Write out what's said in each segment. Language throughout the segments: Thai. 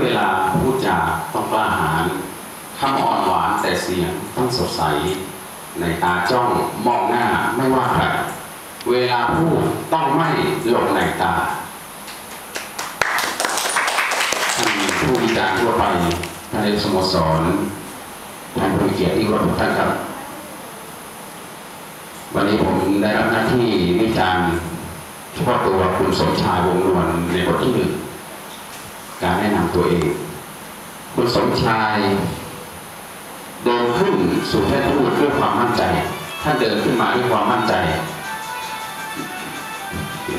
เวลาพูดจาต้องกล้าหาญคำอ่อนหวานแต่เสียงต้องสดใส ในตาจ้องมองหน้าไม่ว่าใครเวลาพูดต้องไม่หลงในตาท่านผู้วิจารณ์ทั่วไปท่านนสโมสรท่านผู้เกียรติที่รพทุกท่านครับ วันนี้ผมได้รับหน้าที่วิจารณ์เฉพาะตัวคุณสมชายวงนวลในบทที่หนึ่ง การแนะนำตัวเอง คุณสมชายเดินขึ้นสู่แท่นทูตด้วยความมั่นใจ ท่านเดินขึ้นมาด้วยความมั่นใจ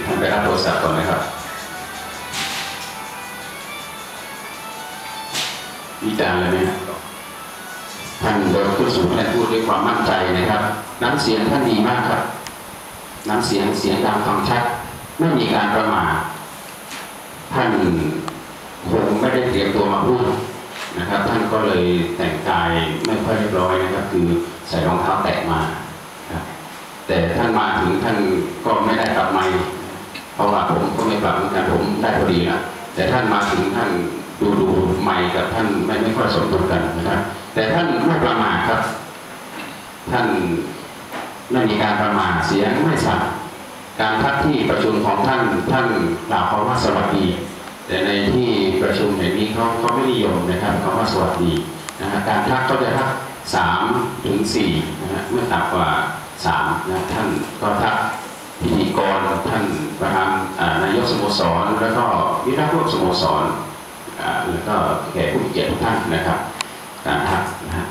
ท่านไปรับโทรศัพท์ก่อนนะครับ วิจารณ์เลยไหมท่านเดินขึ้นสู่แท่นทูตด้วยความมั่นใจนะครับ น้ำเสียงท่านดีมากครับ น้ำเสียงเสียงดังฟังชัด ไม่มีการประมาทท่าน เตรียมตัวมาพูดนะครับ ท่านก็เลยแต่งกายไม่ค่อยเรียบร้อยนะครับ คือใส่รองเท้าแตะมาแต่ท่านมาถึงท่านก็ไม่ได้กลับมาเพราะว่าผมก็ไม่กลับเหมือนกันผมได้พอดีนะแต่ท่านมาถึงท่านดูดูไม่กับท่านไม่ไม่ค่อยสมดุลกันนะครับ แต่ท่านไม่ประมาทครับ ท่านไม่มีการประมาทเสียงไม่สั่นการทักที่ประชุมของท่านท่านกล่าวคำว่าสวัสดี แต่ในที่ ประชุมแห่งนี้เขาเขาไม่นิยมนะครับเขาว่าสวัสดีนะฮะการทักก็จะทักสามถึงสี่นะฮะเมื่อต่ำกว่าสามนะท่านก็ทักพิธีกรท่านประธานนายกสโมสร แล้วก็วิรักร่วมสโมสรอ่าแล้วก็แขกผู้เกียรติทุกท่านนะครับการทักนะฮะ